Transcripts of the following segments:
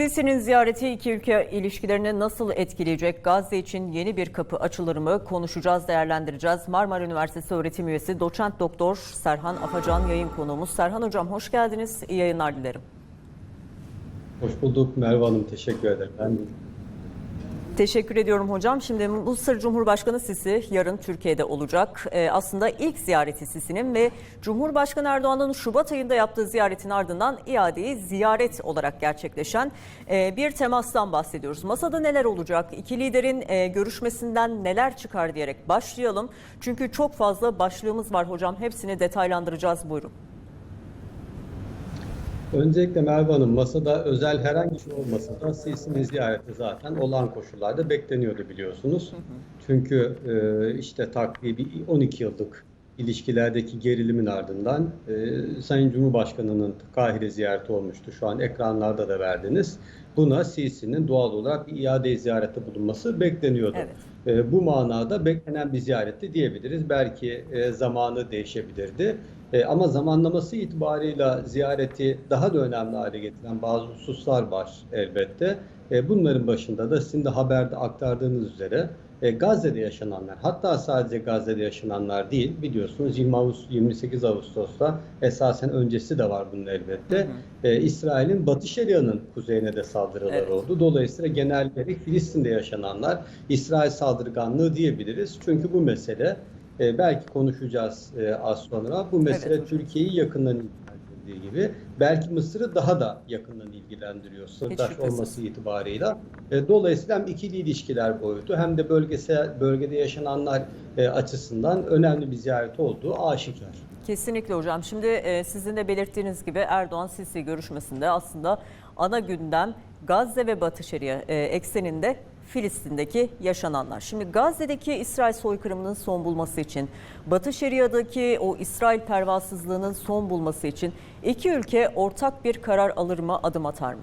Sisi'nin ziyareti iki ülke ilişkilerini nasıl etkileyecek? Gazze için yeni bir kapı açılır mı? Konuşacağız, değerlendireceğiz. Marmara Üniversitesi öğretim üyesi doçent doktor Serhan Afacan yayın konuğumuz. Serhan Hocam hoş geldiniz. İyi yayınlar dilerim. Hoş bulduk Merve Hanım. Teşekkür ederim. Ben de Teşekkür ediyorum hocam. Şimdi Mısır Cumhurbaşkanı Sisi yarın Türkiye'de olacak. Ee, aslında ilk ziyareti Sisi'nin ve Cumhurbaşkanı Erdoğan'ın Şubat ayında yaptığı ziyaretin ardından iadeyi ziyaret olarak gerçekleşen e, bir temastan bahsediyoruz. Masada neler olacak? İki liderin e, görüşmesinden neler çıkar diyerek başlayalım. Çünkü çok fazla başlığımız var hocam. Hepsini detaylandıracağız. Buyurun. Öncelikle Merve Hanım masada özel herhangi bir şey olmasa da Sisi'nin ziyareti zaten olağan koşullarda bekleniyordu biliyorsunuz. Çünkü e, işte takribi 12 yıllık ilişkilerdeki gerilimin ardından e, Sayın Cumhurbaşkanı'nın Kahire ziyareti olmuştu. Şu an ekranlarda da verdiniz. Buna Sisi'nin doğal olarak bir iade ziyarette bulunması bekleniyordu. Evet. E, bu manada beklenen bir ziyaretti diyebiliriz. Belki e, zamanı değişebilirdi. E, ama zamanlaması itibarıyla ziyareti daha da önemli hale getiren bazı hususlar var elbette. E, bunların başında da sizin de haberde aktardığınız üzere e, Gazze'de yaşananlar, hatta sadece Gazze'de yaşananlar değil, biliyorsunuz 20 Ağustos, 28 Ağustos'ta esasen öncesi de var bunun elbette. E, İsrail'in Batı Şeria'nın kuzeyine de saldırılar Evet. oldu. Dolayısıyla genellikle Filistin'de yaşananlar İsrail saldırganlığı diyebiliriz. Çünkü bu mesele e, belki konuşacağız e, az sonra. Bu mesele Evet. Türkiye'yi yakından ilgilendirdiği gibi belki Mısır'ı daha da yakından ilgilendiriyor sırdaş olması itibarıyla. E, dolayısıyla hem ikili ilişkiler boyutu hem de bölgesel bölgede yaşananlar e, açısından önemli bir ziyaret olduğu aşikar. Kesinlikle hocam. Şimdi e, sizin de belirttiğiniz gibi Erdoğan-Sisi görüşmesinde aslında ana gündem Gazze ve Batı Şeria e, ekseninde Filistin'deki yaşananlar. Şimdi Gazze'deki İsrail soykırımının son bulması için, Batı Şeria'daki o İsrail pervasızlığının son bulması için iki ülke ortak bir karar alır mı, adım atar mı?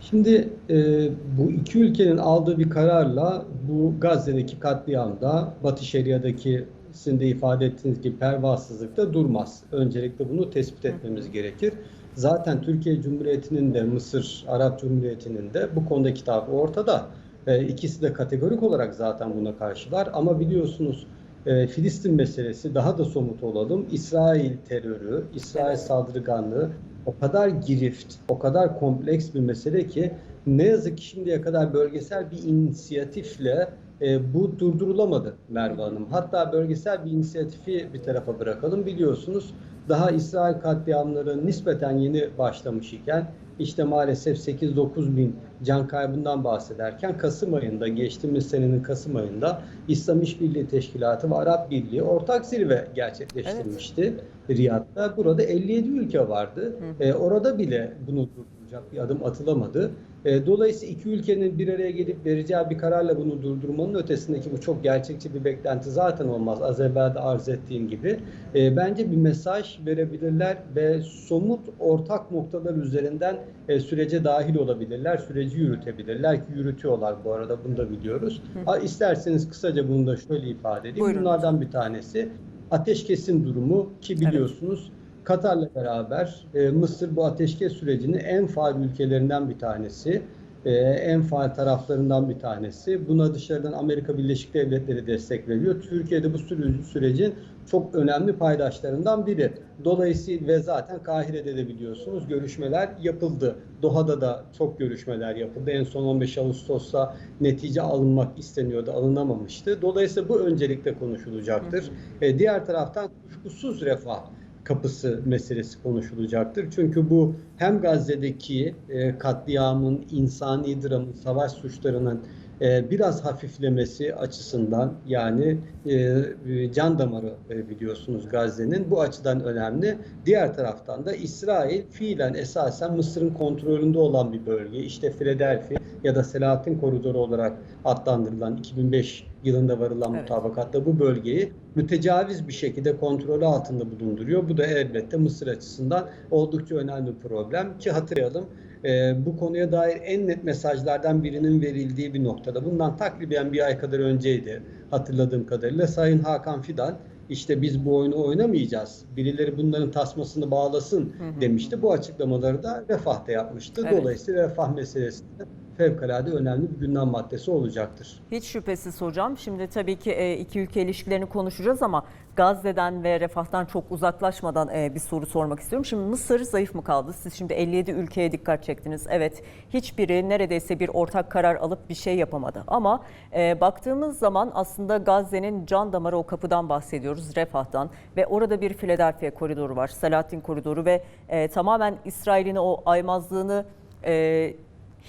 Şimdi e, bu iki ülkenin aldığı bir kararla bu Gazze'deki katliamda Batı Şeria'daki sizin de ifade ettiğiniz gibi pervasızlıkta durmaz. Öncelikle bunu tespit etmemiz gerekir. Zaten Türkiye Cumhuriyeti'nin de Mısır Arap Cumhuriyeti'nin de bu konudaki tavrı ortada. E, ikisi de kategorik olarak zaten buna karşılar ama biliyorsunuz e, Filistin meselesi daha da somut olalım. İsrail terörü, İsrail saldırganlığı o kadar girift, o kadar kompleks bir mesele ki ne yazık ki şimdiye kadar bölgesel bir inisiyatifle e, bu durdurulamadı Merve Hanım. Hatta bölgesel bir inisiyatifi bir tarafa bırakalım. Biliyorsunuz daha İsrail katliamları nispeten yeni başlamış iken işte maalesef 8-9 bin can kaybından bahsederken Kasım ayında, geçtiğimiz senenin Kasım ayında İslam İşbirliği Teşkilatı ve Arap Birliği ortak zirve gerçekleştirmişti Riyad'da. Burada 57 ülke vardı. E, orada bile bunu durduracak bir adım atılamadı. E, dolayısıyla iki ülkenin bir araya gelip vereceği bir kararla bunu durdurmanın ötesindeki bu çok gerçekçi bir beklenti zaten olmaz. Az evvel de arz ettiğim gibi. E, bence bir mesaj verebilirler ve somut ortak noktalar üzerinden e, sürece dahil olabilirler, süreci yürütebilirler ki yürütüyorlar bu arada bunu da biliyoruz. Ha, isterseniz kısaca bunu da şöyle ifade edeyim. Buyurun. Bunlardan bir tanesi ateşkesin durumu ki biliyorsunuz Katar'la beraber e, Mısır bu ateşkes sürecinin en faal ülkelerinden bir tanesi. e, en faal taraflarından bir tanesi. Buna dışarıdan Amerika Birleşik Devletleri destek veriyor. Türkiye'de bu süre- sürecin çok önemli paydaşlarından biri. Dolayısıyla ve zaten Kahire'de de biliyorsunuz görüşmeler yapıldı. Doha'da da çok görüşmeler yapıldı. En son 15 Ağustos'ta netice alınmak isteniyordu, alınamamıştı. Dolayısıyla bu öncelikle konuşulacaktır. E, diğer taraftan kuşkusuz refah kapısı meselesi konuşulacaktır. Çünkü bu hem Gazze'deki e, katliamın, insani dramın, savaş suçlarının biraz hafiflemesi açısından yani e, e, can damarı e, biliyorsunuz Gazze'nin bu açıdan önemli. Diğer taraftan da İsrail fiilen esasen Mısır'ın kontrolünde olan bir bölge. İşte Philadelphia ya da Selahattin Koridoru olarak adlandırılan 2005 yılında varılan Evet. mutabakatta bu bölgeyi mütecaviz bir şekilde kontrolü altında bulunduruyor. Bu da elbette Mısır açısından oldukça önemli bir problem ki hatırlayalım e, bu konuya dair en net mesajlardan birinin verildiği bir noktada. Bundan takriben bir ay kadar önceydi hatırladığım kadarıyla Sayın Hakan Fidan işte biz bu oyunu oynamayacağız. Birileri bunların tasmasını bağlasın demişti. Bu açıklamaları da Refah'ta yapmıştı. Evet. Dolayısıyla Refah meselesi de fevkalade önemli bir gündem maddesi olacaktır. Hiç şüphesiz hocam. Şimdi tabii ki e, iki ülke ilişkilerini konuşacağız ama Gazze'den ve refahtan çok uzaklaşmadan e, bir soru sormak istiyorum. Şimdi Mısır zayıf mı kaldı? Siz şimdi 57 ülkeye dikkat çektiniz. Evet hiçbiri neredeyse bir ortak karar alıp bir şey yapamadı. Ama e, baktığımız zaman aslında Gazze'nin can damarı o kapıdan bahsediyoruz. Refah'tan ve orada bir Philadelphia koridoru var. Selahattin koridoru ve tamamen İsrail'in o aymazlığını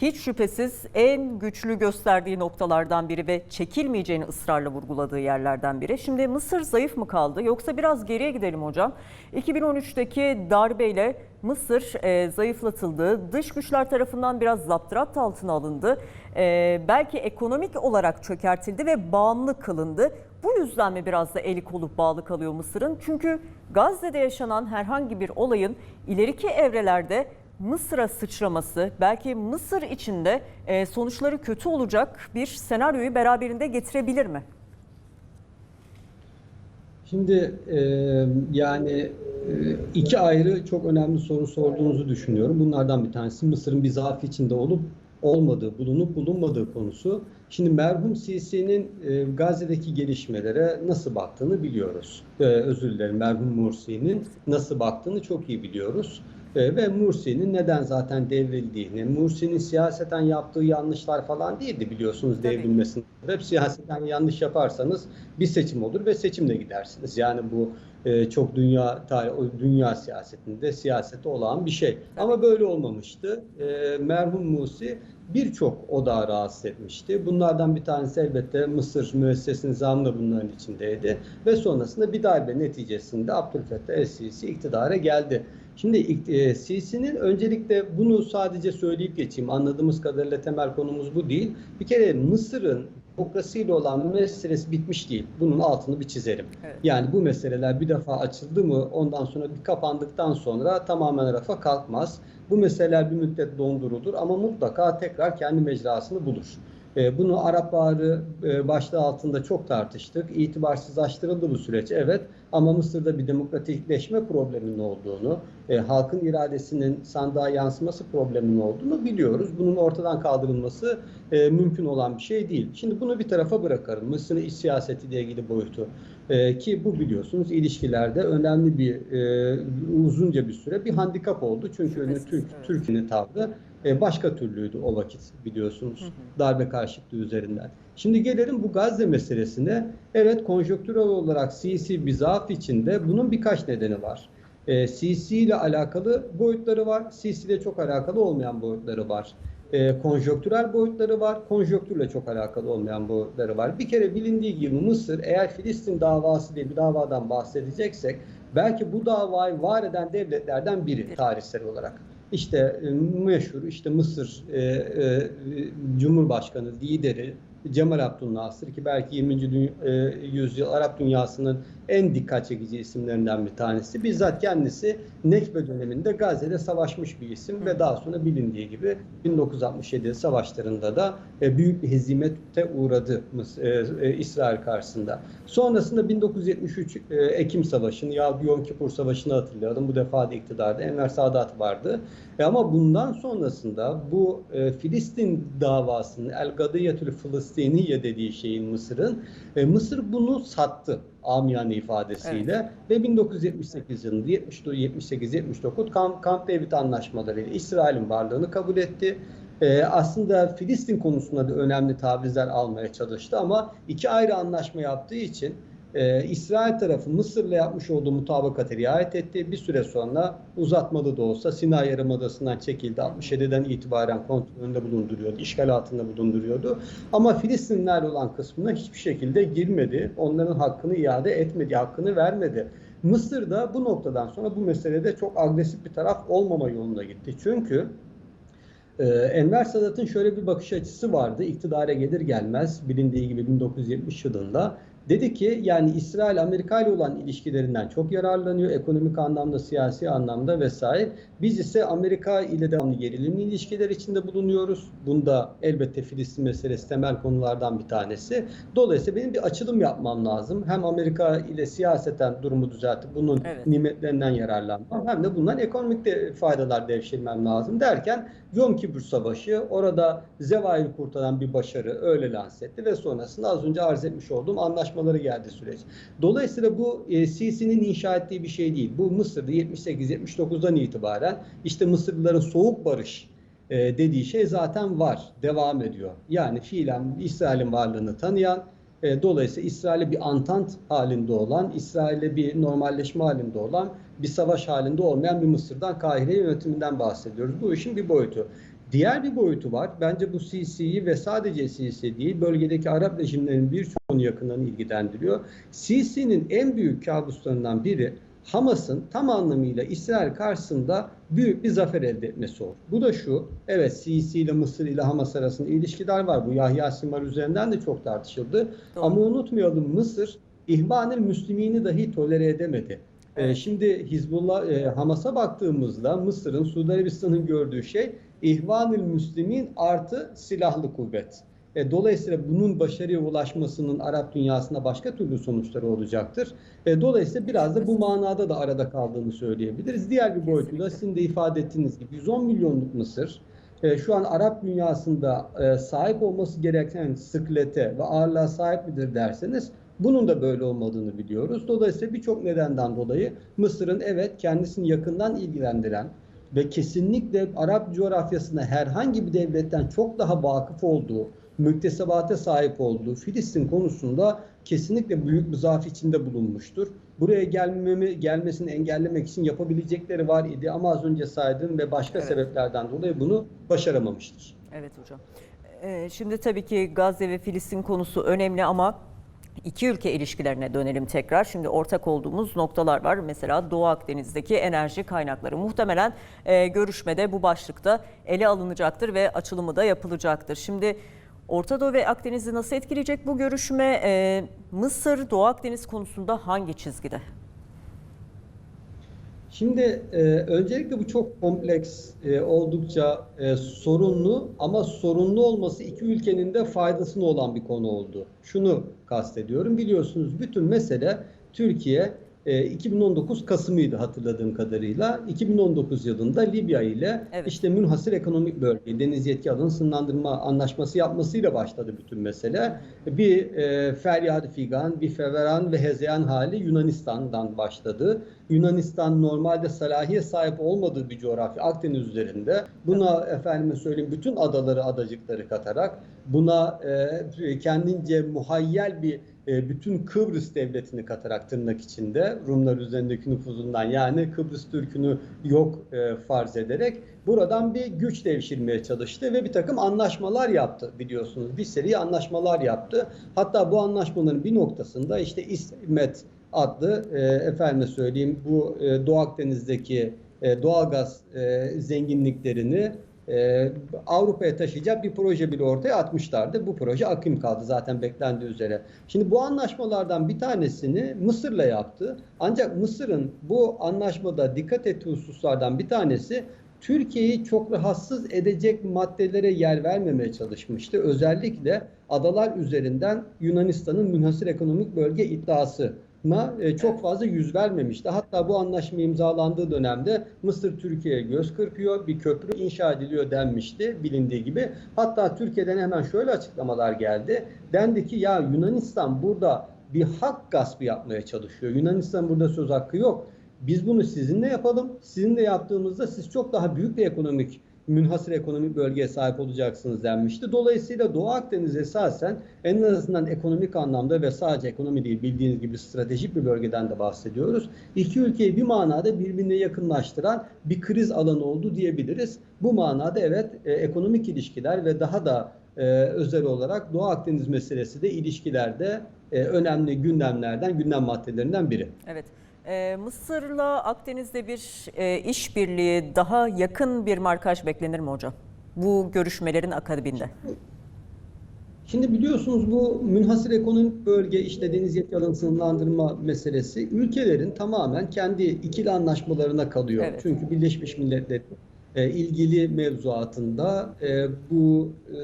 hiç şüphesiz en güçlü gösterdiği noktalardan biri ve çekilmeyeceğini ısrarla vurguladığı yerlerden biri. Şimdi Mısır zayıf mı kaldı yoksa biraz geriye gidelim hocam. 2013'teki darbeyle Mısır e, zayıflatıldı. Dış güçler tarafından biraz zaptırapt altına alındı. E, belki ekonomik olarak çökertildi ve bağımlı kılındı. Bu yüzden mi biraz da eli kolu bağlı kalıyor Mısır'ın? Çünkü Gazze'de yaşanan herhangi bir olayın ileriki evrelerde Mısır'a sıçraması belki Mısır içinde e, sonuçları kötü olacak bir senaryoyu beraberinde getirebilir mi? Şimdi e, yani e, iki ayrı çok önemli soru sorduğunuzu düşünüyorum. Bunlardan bir tanesi Mısır'ın bir zaaf içinde olup olmadığı, bulunup bulunmadığı konusu. Şimdi merhum Sisi'nin Gazze'deki gelişmelere nasıl baktığını biliyoruz. E, özür dilerim merhum Mursi'nin nasıl baktığını çok iyi biliyoruz. E, ve Mursi'nin neden zaten devrildiğini, Mursi'nin siyaseten yaptığı yanlışlar falan değildi biliyorsunuz Tabii. devrilmesinin. Hep siyaseten yanlış yaparsanız bir seçim olur ve seçimle gidersiniz. Yani bu e, çok dünya tarih, dünya siyasetinde siyasete olan bir şey. Ama böyle olmamıştı. E, merhum Musi birçok odağı rahatsız etmişti. Bunlardan bir tanesi elbette Mısır müessesesi nizamı da bunların içindeydi. Ve sonrasında bir darbe neticesinde Abdülfettah El-Sisi iktidara geldi. Şimdi e, Sisi'nin öncelikle bunu sadece söyleyip geçeyim. Anladığımız kadarıyla temel konumuz bu değil. Bir kere Mısır'ın demokrasiyle olan meselesi bitmiş değil. Bunun altını bir çizerim. Evet. Yani bu meseleler bir defa açıldı mı ondan sonra bir kapandıktan sonra tamamen rafa kalkmaz. Bu meseleler bir müddet dondurulur ama mutlaka tekrar kendi mecrasını bulur. E, Bunu Arap Baharı e, başlığı altında çok tartıştık. İtibarsızlaştırıldı bu süreç evet ama Mısır'da bir demokratikleşme probleminin olduğunu, e, halkın iradesinin sandığa yansıması probleminin olduğunu biliyoruz. Bunun ortadan kaldırılması mümkün olan bir şey değil. Şimdi bunu bir tarafa bırakalım. Mısır'ın iç siyasetiyle ilgili boyutu. E, ki bu biliyorsunuz ilişkilerde önemli bir e, uzunca bir süre bir handikap oldu. Çünkü önü Şüphesiz, Türk, evet. Türkiye'nin tavrı e, başka türlüydü o vakit biliyorsunuz. Darbe karşıtlığı üzerinden. Şimdi gelelim bu Gazze meselesine. Evet konjonktürel olarak Sisi bir zaaf içinde bunun birkaç nedeni var. E, Sisi ile alakalı boyutları var. Sisi ile çok alakalı olmayan boyutları var. E, konjonktürel boyutları var. Konjonktürle çok alakalı olmayan boyutları var. Bir kere bilindiği gibi Mısır eğer Filistin davası diye bir davadan bahsedeceksek belki bu davayı var eden devletlerden biri tarihsel olarak. İşte e, meşhur işte Mısır e, e, Cumhurbaşkanı lideri Cemal Abdülnasır ki belki 20. dü- e, yüzyıl Arap dünyasının en dikkat çekici isimlerinden bir tanesi. Bizzat kendisi Nekbe döneminde Gazze'de savaşmış bir isim ve daha sonra bilindiği gibi 1967 savaşlarında da e, büyük bir hezimete uğradı e, e, İsrail karşısında. Sonrasında 1973 e, Ekim Savaşı'nı ya Yom Kippur Savaşı'nı hatırlayalım. Bu defa da iktidarda Enver Sadat vardı. Ama bundan sonrasında bu Filistin davasının El Gadiyetül Filistiniye dediği şeyin Mısır'ın e, Mısır bunu sattı amiyane ifadesiyle ve 1978 yılında 78-79 Camp, Camp David anlaşmalarıyla İsrail'in varlığını kabul etti. Ee, aslında Filistin konusunda da önemli tavizler almaya çalıştı ama iki ayrı anlaşma yaptığı için e, İsrail tarafı Mısır'la yapmış olduğu mutabakata riayet etti. Bir süre sonra uzatmalı da olsa Sinay Yarımadası'ndan çekildi. 67'den itibaren kontrolünde bulunduruyordu, işgal altında bulunduruyordu. Ama Filistinlerle olan kısmına hiçbir şekilde girmedi. Onların hakkını iade etmedi, hakkını vermedi. Mısır da bu noktadan sonra bu meselede çok agresif bir taraf olmama yoluna gitti. Çünkü ee, Enver Sadat'ın şöyle bir bakış açısı vardı. İktidara gelir gelmez bilindiği gibi 1970 yılında Dedi ki yani İsrail Amerika ile olan ilişkilerinden çok yararlanıyor ekonomik anlamda, siyasi anlamda vesaire. Biz ise Amerika ile devamlı gerilimli ilişkiler içinde bulunuyoruz. Bunda elbette Filistin meselesi temel konulardan bir tanesi. Dolayısıyla benim bir açılım yapmam lazım. Hem Amerika ile siyaseten durumu düzeltip bunun Evet. nimetlerinden yararlanmam hem de bundan ekonomik de faydalar devşirmem lazım derken Yom Kippur Savaşı orada Zevahir kurtaran bir başarı öyle lanse etti ve sonrasında az önce arz etmiş olduğum anlaşmaları geldi süreç. Dolayısıyla bu e, Sisi'nin inşa ettiği bir şey değil. Bu Mısır'da 78-79'dan itibaren işte Mısırlıların soğuk barış e, dediği şey zaten var, devam ediyor. Yani fiilen İsrail'in varlığını tanıyan, e, dolayısıyla İsrail'e bir antant halinde olan, İsrail'e bir normalleşme halinde olan, bir savaş halinde olmayan bir Mısır'dan Kahire yönetiminden bahsediyoruz. Bu işin bir boyutu. Diğer bir boyutu var. Bence bu Sisi'yi ve sadece Sisi değil, bölgedeki Arap rejimlerinin birçoğunu yakından ilgilendiriyor. Sisi'nin en büyük kabuslarından biri Hamas'ın tam anlamıyla İsrail karşısında büyük bir zafer elde etmesi olur. Bu da şu, evet Sisi ile Mısır ile Hamas arasında ilişkiler var. Bu Yahya Sinvar üzerinden de çok tartışıldı. Doğru. Ama unutmayalım Mısır İhvanül Müslümini dahi tolere edemedi. Ee, Evet. şimdi Hizbullah, e, Hamas'a baktığımızda Mısır'ın, Suudi Arabistan'ın gördüğü şey İhvanül Müslümin artı silahlı kuvvet. E, dolayısıyla bunun başarıya ulaşmasının Arap dünyasında başka türlü sonuçları olacaktır. E, dolayısıyla biraz da bu manada da arada kaldığını söyleyebiliriz. Diğer bir boyutu da sizin de ifade ettiğiniz gibi 110 milyonluk Mısır e, şu an Arap dünyasında e, sahip olması gereken sıklete ve ağırlığa sahip midir derseniz bunun da böyle olmadığını biliyoruz. Dolayısıyla birçok nedenden dolayı Mısır'ın evet kendisini yakından ilgilendiren ve kesinlikle Arap coğrafyasında herhangi bir devletten çok daha vakıf olduğu, müktesebate sahip olduğu Filistin konusunda kesinlikle büyük bir zaaf içinde bulunmuştur. Buraya gelmemi, gelmesini engellemek için yapabilecekleri var idi ama az önce saydığım ve başka Evet. sebeplerden dolayı bunu başaramamıştır. Evet hocam. Ee, Şimdi tabii ki Gazze ve Filistin konusu önemli ama iki ülke ilişkilerine dönelim tekrar. Şimdi ortak olduğumuz noktalar var. Mesela Doğu Akdeniz'deki enerji kaynakları. Muhtemelen e, görüşmede bu başlıkta ele alınacaktır ve açılımı da yapılacaktır. Şimdi Orta Doğu ve Akdeniz'i nasıl etkileyecek bu görüşme? Ee, Mısır Doğu Akdeniz konusunda hangi çizgide? Şimdi e, öncelikle bu çok kompleks, e, oldukça e, sorunlu ama sorunlu olması iki ülkenin de faydasına olan bir konu oldu. Şunu kastediyorum. Biliyorsunuz bütün mesele Türkiye e, 2019 Kasım'ıydı hatırladığım kadarıyla. 2019 yılında Libya ile Evet. işte münhasır ekonomik bölge, deniz yetki alanı sınırlandırma anlaşması yapmasıyla başladı bütün mesele. Bir e, feryat figan, bir feveran ve hezeyan hali Yunanistan'dan başladı. Yunanistan normalde salahiyet sahip olmadığı bir coğrafya Akdeniz üzerinde. Buna efendime söyleyeyim bütün adaları adacıkları katarak buna e, kendince muhayyel bir e, bütün Kıbrıs devletini katarak tırnak içinde Rumlar üzerindeki nüfuzundan yani Kıbrıs Türk'ünü yok e, farz ederek buradan bir güç devşirmeye çalıştı ve bir takım anlaşmalar yaptı biliyorsunuz. Bir seri anlaşmalar yaptı. Hatta bu anlaşmaların bir noktasında işte İsmet adlı e, efendime söyleyeyim bu e, Doğu Akdeniz'deki e, doğalgaz e, zenginliklerini e, Avrupa'ya taşıyacak bir proje bile ortaya atmışlardı. Bu proje akım kaldı zaten beklendiği üzere. Şimdi bu anlaşmalardan bir tanesini Mısır'la yaptı. Ancak Mısır'ın bu anlaşmada dikkat ettiği hususlardan bir tanesi Türkiye'yi çok rahatsız edecek maddelere yer vermemeye çalışmıştı. Özellikle adalar üzerinden Yunanistan'ın münhasır ekonomik bölge iddiası e, çok fazla yüz vermemişti. Hatta bu anlaşma imzalandığı dönemde Mısır Türkiye'ye göz kırpıyor, bir köprü inşa ediliyor denmişti bilindiği gibi. Hatta Türkiye'den hemen şöyle açıklamalar geldi. Dendi ki ya Yunanistan burada bir hak gaspı yapmaya çalışıyor. Yunanistan burada söz hakkı yok. Biz bunu sizinle yapalım. Sizinle yaptığımızda siz çok daha büyük bir ekonomik münhasır ekonomik bölgeye sahip olacaksınız denmişti. Dolayısıyla Doğu Akdeniz esasen en azından ekonomik anlamda ve sadece ekonomi değil bildiğiniz gibi stratejik bir bölgeden de bahsediyoruz. İki ülkeyi bir manada birbirine yakınlaştıran bir kriz alanı oldu diyebiliriz. Bu manada evet e, ekonomik ilişkiler ve daha da e, özel olarak Doğu Akdeniz meselesi de ilişkilerde e, önemli gündemlerden, gündem maddelerinden biri. Evet. Ee, Mısır'la Akdeniz'de bir e, işbirliği, daha yakın bir markaj beklenir mi hocam? Bu görüşmelerin akabinde. Şimdi biliyorsunuz bu münhasır ekonomik bölge işte deniz yetki sınırlandırma meselesi ülkelerin tamamen kendi ikili anlaşmalarına kalıyor. Evet. Çünkü Birleşmiş Milletler'in e, ilgili mevzuatında e, bu e,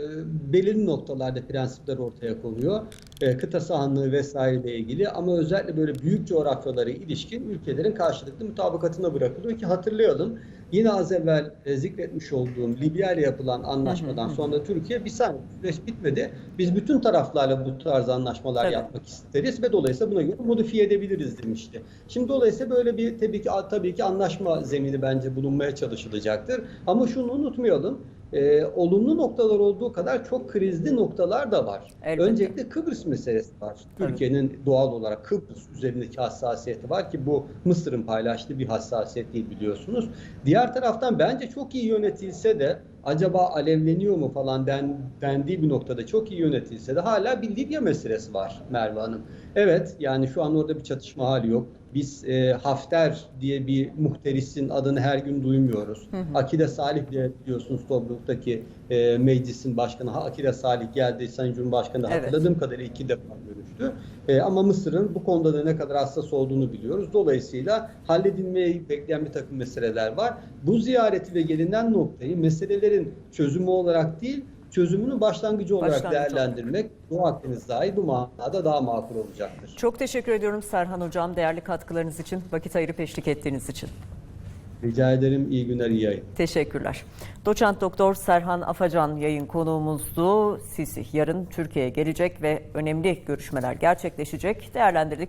belirli noktalarda prensipler ortaya konuyor. E, kıta sahanlığı vesaireyle ilgili ama özellikle böyle büyük coğrafyalara ilişkin ülkelerin karşılıklı mutabakatına bırakılıyor ki hatırlayalım yine az evvel e, zikretmiş olduğum Libya ile yapılan anlaşmadan sonra Türkiye bir saniye süreç bitmedi. Biz bütün taraflarla bu tarz anlaşmalar Tabii. yapmak isteriz ve dolayısıyla buna göre modifiye edebiliriz demişti. Şimdi dolayısıyla böyle bir tabii ki tabii ki anlaşma zemini bence bulunmaya çalışılacaktır. Ama şunu unutmayalım. E, olumlu noktalar olduğu kadar çok krizli noktalar da var. Elbette. Öncelikle Kıbrıs meselesi var. Türkiye'nin doğal olarak Kıbrıs üzerindeki hassasiyeti var ki bu Mısır'ın paylaştığı bir hassasiyet değil biliyorsunuz. Diğer taraftan bence çok iyi yönetilse de acaba alevleniyor mu falan den, dendiği bir noktada çok iyi yönetilse de hala bir Libya meselesi var Merve Hanım. Evet yani şu an orada bir çatışma hali yok. Biz e, Hafter diye bir muhterisin adını her gün duymuyoruz. Akide Salih diye biliyorsunuz Tobruk'taki e, meclisin başkanı Akide Salih geldi Sayın Cumhurbaşkanı da Evet. hatırladığım kadarıyla iki defa görüştü. E, ama Mısır'ın bu konuda da ne kadar hassas olduğunu biliyoruz. Dolayısıyla halledilmeyi bekleyen bir takım meseleler var. Bu ziyareti ve gelinen noktayı meselelerin çözümü olarak değil, çözümünün başlangıcı olarak Başlangıcı değerlendirmek Doğu Akdeniz dahil bu manada daha makul olacaktır. Çok teşekkür ediyorum Serhan Hocam değerli katkılarınız için, vakit ayırıp eşlik ettiğiniz için. Rica ederim. İyi günler, iyi yayın. Teşekkürler. Doçent Doktor Serhan Afacan yayın konuğumuzdu. Sisi yarın Türkiye'ye gelecek ve önemli görüşmeler gerçekleşecek. Değerlendirdik.